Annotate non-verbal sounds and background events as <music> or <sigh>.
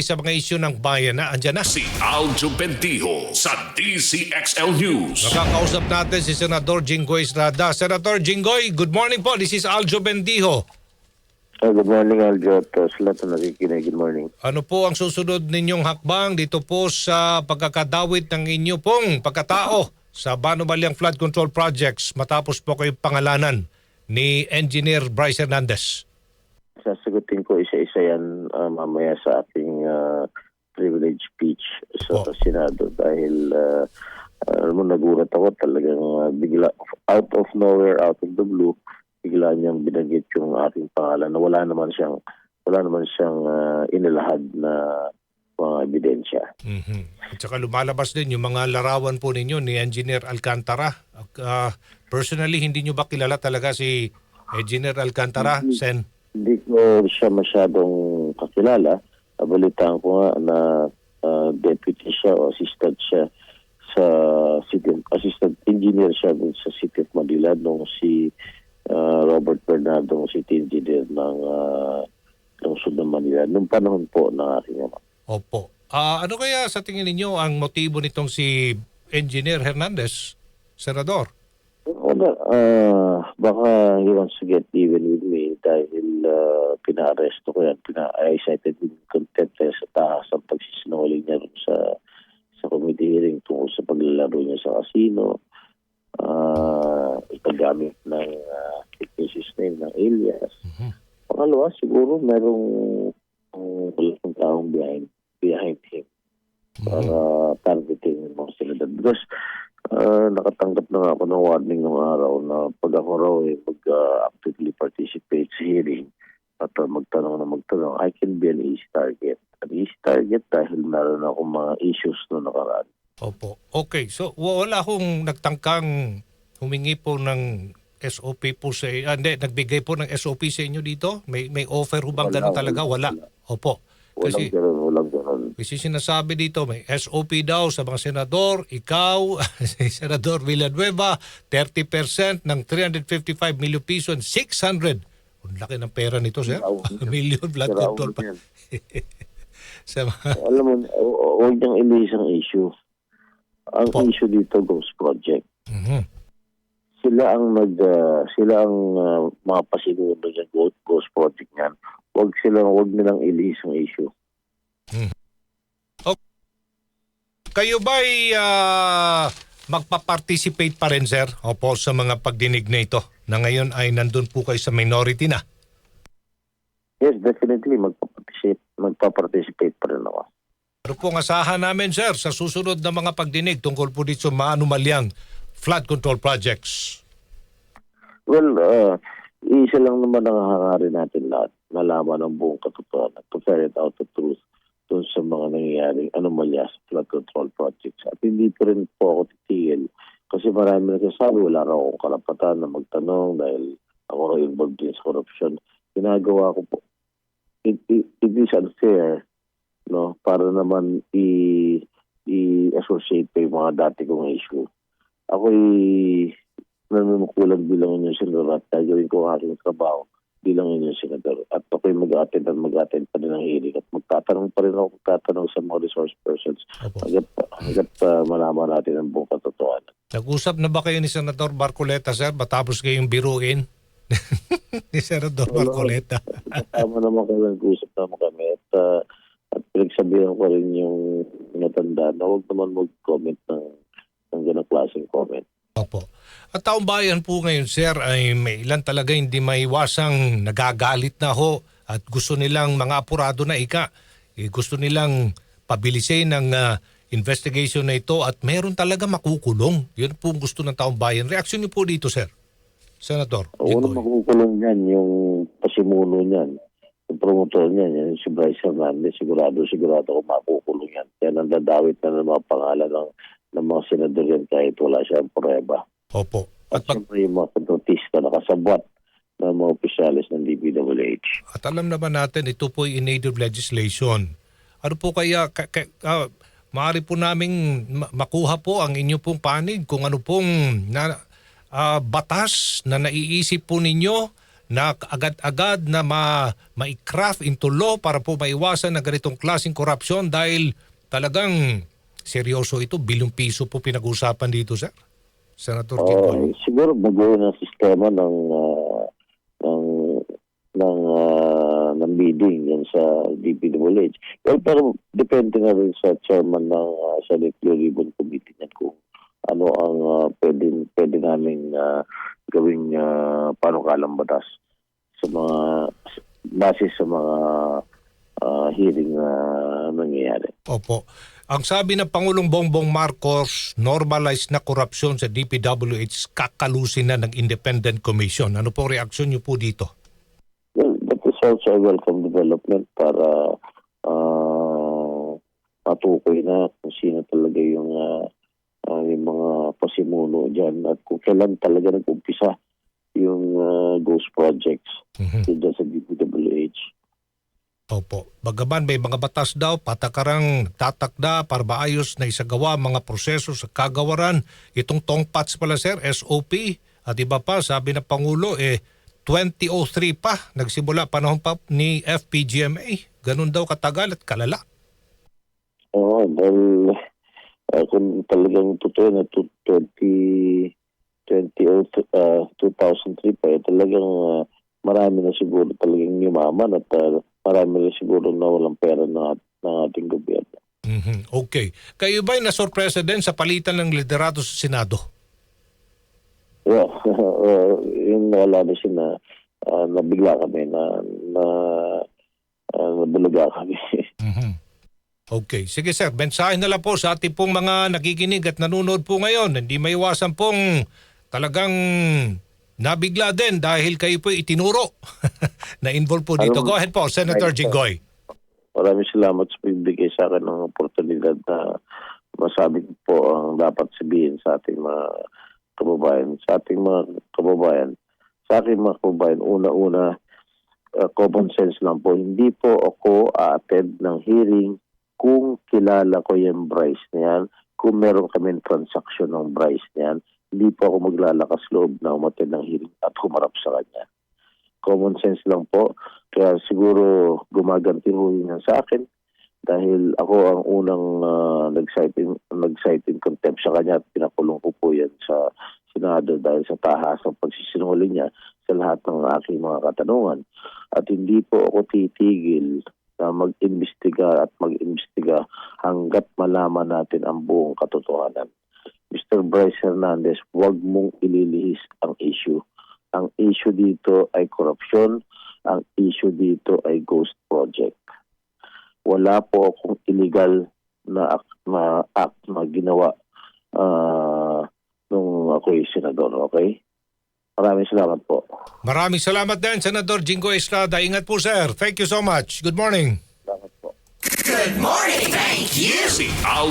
sa mga isyu ng bayan na andyan na. Si Aljo Bendijo sa DCXL News. Makakausap natin si Senador Jinggoy Estrada. Senator Jinggoy, good morning po. This is Aljo Bendijo. Ah, good morning, Aljo. At uh, sa lahat na nakikinig, good morning. Ano po ang susunod ninyong hakbang dito po sa pagkakadawit ng inyo pong pagkatao sa Banumalyang Flood Control Projects matapos po kayo pangalanan ni Engineer Bryce Hernandez? Sasagutin ko isa-isa yan ah, mamaya sa aking ah, privilege speech sa Oh. Senado dahil uh, alam mo, nagulat ako talagang ah, bigla, out of nowhere, out of the blue, bigla niyang binanggit yung aking pangalan na wala naman siyang wala naman siyang ah, inilahad na mga ebidensya. Mhm. At saka lumalabas din yung mga larawan po ninyo ni Engineer Alcantara. Ah, personally, hindi nyo ba kilala talaga si Engineer Alcantara, Sen? Hindi ko siya masyadong kakilala. Nabalitaan ko nga na ah, deputy siya o assistant siya sa city assistant engineer siya sa City of Manila nung si ah, Robert Bernardo ang city engineer ng uh, lungsod ng Manila nung panahon po ng aking ama. Opo. Ah, ano kaya sa tingin ninyo ang motibo nitong si Engineer Hernandez, Senador? Wala, ah, baka he wants to get even with me dahil uh, pina-arresto ko yan. Pina I cited in contempt sa taas ang pagsisinungaling niya sa sa committee hearing tungkol sa paglalaro niya sa casino, uh, paggamit ng uh, fictitious name ng alias. Mhm. Pangalawa, siguro merong um, taong behind, behind him para targeting yung mga senador. Because uh, nakatanggap na nga ako ng warning ng araw na pag ako raw eh, mag-actively participate sa hearing at uh, magtanong na magtanong, I can be an easy target. An easy target dahil meron akong mga issues no nakaraan. Opo. Okay, so wa- wala akong nagtangkang humingi po ng SOP po sa ah, hindi, nagbigay po ng SOP sa inyo dito? May may offer ho bang Wala, ganun talaga? wala, Wala. Opo. Walang Kasi ganun, ganun. kasi sinasabi dito may SOP daw sa mga senador, ikaw, <laughs> si Senador Villanueva, 30% ng 355 million piso and 600. Ang laki ng pera nito, sir. <laughs> Million blood control pa. <laughs> sa mga- Alam mo, hu- hu- huwag niyang ilisang issue. Ang Po. issue dito, Ghost Project. Mhm. sila ang nag ah, sila ang ah, mga pasinuno ng Ghost, Project niyan. Huwag sila huwag nilang ilis ang issue. Kayo ba'y ah, magpa-participate pa rin, sir? Opo, sa mga pagdinig na ito na ngayon ay nandun po kayo sa minority na. Yes, definitely magpa-participate magpa-participate pa rin ako. Ano pong asahan namin, sir, sa susunod na mga pagdinig tungkol po dito sa maanumalyang flood control projects? Well, uh, isa lang naman ang hangarin natin lahat. Malaman ang buong katotohanan. To ferret out the truth dun sa mga nangyayaring anomalya sa flood control projects. At hindi pa rin po ako titigil kasi marami nagsasabi wala raw akong karapatan na magtanong dahil ako raw involved din sa corruption. Ginagawa ko po. It, it, it is unfair no para naman i i-associate pa yung mga dati kong issue. Ako'y nanunungkulan bilang inyong senador at gagawin ko ang aking trabaho bilang inyong senador. At ako'y mag-attend at mag-attend pa rin ng hearing at magtatanong pa rin ako magtatanong sa mga resource persons Opo. hanggat, hanggat uh, malaman natin ang buong katotohanan. Nag-usap na ba kayo ni Senador Barcoleta, sir, matapos kayong biruin <laughs> ni Senador Barcoleta? Tama naman kami, nag-usap naman kami at, uh, at pinagsabihan ko rin yung natanda na huwag naman mag-comment ng, ng ganang klaseng comment. Opo. At taong bayan po ngayon, sir, ay may ilan talaga hindi maiwasang nagagalit na ho at gusto nilang mga apurado na ika. Eh, gusto nilang pabilisin ang ah, investigation na ito at meron talaga makukulong. Yun po ang gusto ng taong bayan. Reaksyon niyo po dito, sir. Senator. Una Jinggoy. makukulong yan, yung pasimuno niyan, yung promotor niyan, yan, si Bryce Hernandez, sigurado, sigurado ko makukulong yan. Kaya nandadawit na ng mga pangalan ng, ng mga senador yan kahit wala siyang prueba. Opo. At At, siyempre yung mga kontratista na kasabwat ng mga opisyalis ng DPWH. at alam naman natin, ito po ay native legislation. Ano po kaya, ka, ka, ah, maaari po naming ma- makuha po ang inyo pong panig kung ano pong na, ah, batas na naiisip po ninyo na agad-agad na ma ma-craft into law para po maiwasan na ganitong klaseng korupsyon dahil talagang seryoso ito, bilyong piso po pinag-usapan dito, sir? Senator Oo, Jinggoy. siguro bago ng sistema ng ah, ng ng ah, ng bidding yan sa DPWH. Well, pero depende na rin sa chairman ng uh, Senate Blue Ribbon Committee niyan kung ano ang uh, pwede, pwede namin ah, gawing uh, panukalang batas sa mga base sa mga ah, hearing na nangyayari. Opo. Ang sabi ng Pangulong Bongbong Marcos, normalized na korupsyon sa DPWH kakalusin na ng Independent Commission. Ano po reaksyon niyo po dito? Well, that is also a welcome development para ah, matukoy na kung sino talaga yung, ah, ah, yung mga pasimuno dyan at kung kailan talaga nag-umpisa yung ah, ghost projects Mhm. dyan sa DPWH. Opo. Bagaman may mga batas daw, patakarang tatakda para maayos na isagawa mga proseso sa kagawaran. Itong tongpats pala sir, SOP. At iba pa, sabi ng Pangulo, eh, 2003 pa, nagsimula panahon pa ni FPGMA. Ganun daw katagal at kalala. Oo, dahil ah, kung talagang totoo na to- 20, 20, ah, 2003 pa, eh, talagang ah, marami na siguro talagang yumaman at ah, marami na siguro na walang pera ng, at- ng ating gobyerno. Mhm. Okay. Kayo ba'y nasorpresa din sa palitan ng liderato sa Senado? Yeah, uh, yung wala na siya na ah, nabigla kami na na uh, nabulaga kami. <laughs> Mhm. Okay. Sige sir, mensahe na lang po sa ating pong mga nakikinig at nanonood po ngayon. Hindi may iwasan pong talagang nabigla din dahil kayo po itinuro <laughs> na involved po dito. Go ahead po, Senator. Jinggoy. Maraming salamat sa pagbigay sa akin ng oportunidad na masabi ko po ang dapat sabihin sa ating mga kababayan. Sa ating mga kababayan, sa aking mga kababayan, una-una, uh, common sense lang po. Hindi po ako a-attend ng hearing kung kilala ko yung Bryce na yan, kung meron kami transaction ng Bryce na yan, hindi po ako maglalakas loob na umattend ng hearing at humarap sa kanya. Common sense lang po. Kaya siguro gumaganti ho yun sa akin dahil ako ang unang uh, nag-cite in, nag-cite in contempt sa kanya at pinakulong ko po yan sa Senado dahil sa tahasang pagsisinungaling niya sa lahat ng aking mga katanungan. At hindi po ako titigil na mag-imbestiga at mag-imbestiga hanggat malaman natin ang buong katotohanan. Mr. Bryce Hernandez, huwag mong ililihis ang issue. Ang issue dito ay korupsyon, ang issue dito ay ghost project. Wala po akong illegal na act na, act na ginawa ah, nung ako ay senador, okay? Maraming salamat po. Maraming salamat din, Senator Jinggoy Estrada. Ingat po, sir. Thank you so much. Good morning. Salamat po. Si Al